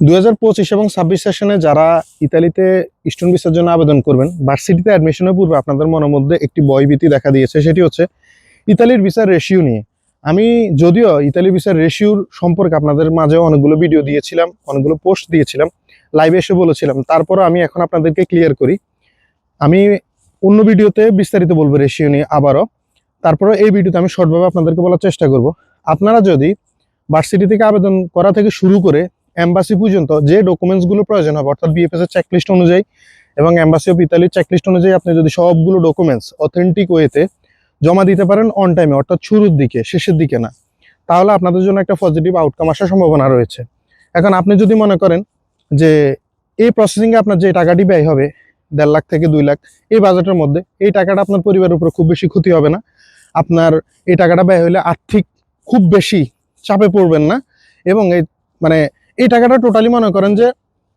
দুই হাজার পঁচিশ এবং ছাব্বিশ সেশনে যারা ইতালিতে স্টুডেন্ট ভিসার জন্য আবেদন করবেন, ভার্সিটিতে অ্যাডমিশনের পূর্বে আপনাদের মনের মধ্যে একটি ভয়ভীতি দেখা দিয়েছে, সেটি হচ্ছে ইতালির ভিসার রেশিও নিয়ে। আমি যদিও ইতালি ভিসার রেশিওর সম্পর্কে আপনাদের মাঝে অনেকগুলো ভিডিও দিয়েছিলাম, অনেকগুলো পোস্ট দিয়েছিলাম লাইভে এসে বলেছিলাম, তারপরও আমি এখন আপনাদেরকে ক্লিয়ার করি। আমি অন্য ভিডিওতে বিস্তারিত বলব রেশিও নিয়ে আবারও। তারপরে এই ভিডিওতে আমি শর্টভাবে আপনাদেরকে বলার চেষ্টা করব। আপনারা যদি ভার্সিটি থেকে আবেদন করা থেকে শুরু করে এম্বাসি পর্যন্ত যে ডকুমেন্টসগুলো প্রয়োজন হবে, অর্থাৎ বিএফএস এর চেকলিস্ট অনুযায়ী এবং এম্বাসি অফ ইতালির চেকলিস্ট অনুযায়ী আপনি যদি সবগুলো ডকুমেন্টস অথেন্টিক ওয়েতে জমা দিতে পারেন অন টাইমে অর্থাৎ শুরুর দিকে, শেষের দিকে না, তাহলে আপনাদের জন্য একটা পজিটিভ আউটকাম আসার সম্ভাবনা রয়েছে। এখন আপনি যদি মনে করেন যে এই প্রসেসিংয়ে আপনার যে টাকাটি ব্যয় হবে, দেড় লাখ থেকে দুই লাখ, এই বাজেটের মধ্যে, এই টাকাটা আপনার পরিবারের উপর খুব বেশি ক্ষতি হবে না। আপনার এই টাকাটা ব্যয় হলে আর্থিক খুব বেশি চাপে পড়বেন না এবং এই মানে এই টাকাটা টোটালি মনে করেন যে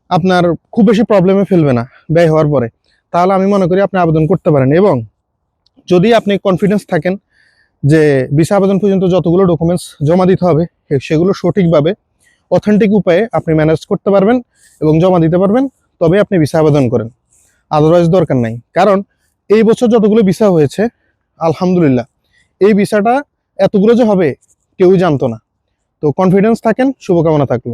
আপনার খুব বেশি প্রবলেমে ফেলবে না, ব্যয় হওয়ার পরে। তাহলে আমি মনে করি আপনি আবেদন করতে পারেন এবং যদি আপনি কনফিডেন্স থাকেন যে ভিসা আবেদন পর্যন্ত যতগুলো ডকুমেন্টস জমা দিতে হবে সেগুলো সঠিকভাবে অথেন্টিক উপায়ে আপনি ম্যানেজ করতে পারবেন এবং জমা দিতে পারবেন তবে আপনি ভিসা আবেদন করেন। আদারওয়াইজ দরকার নাই। কারণ এই বছর যতগুলো ভিসা হয়েছে, আলহামদুলিল্লাহ, এই ভিসাটা এতগুলো যে হবে, কেউই জানতো না। তো কনফিডেন্স থাকেন, শুভকামনা থাকল।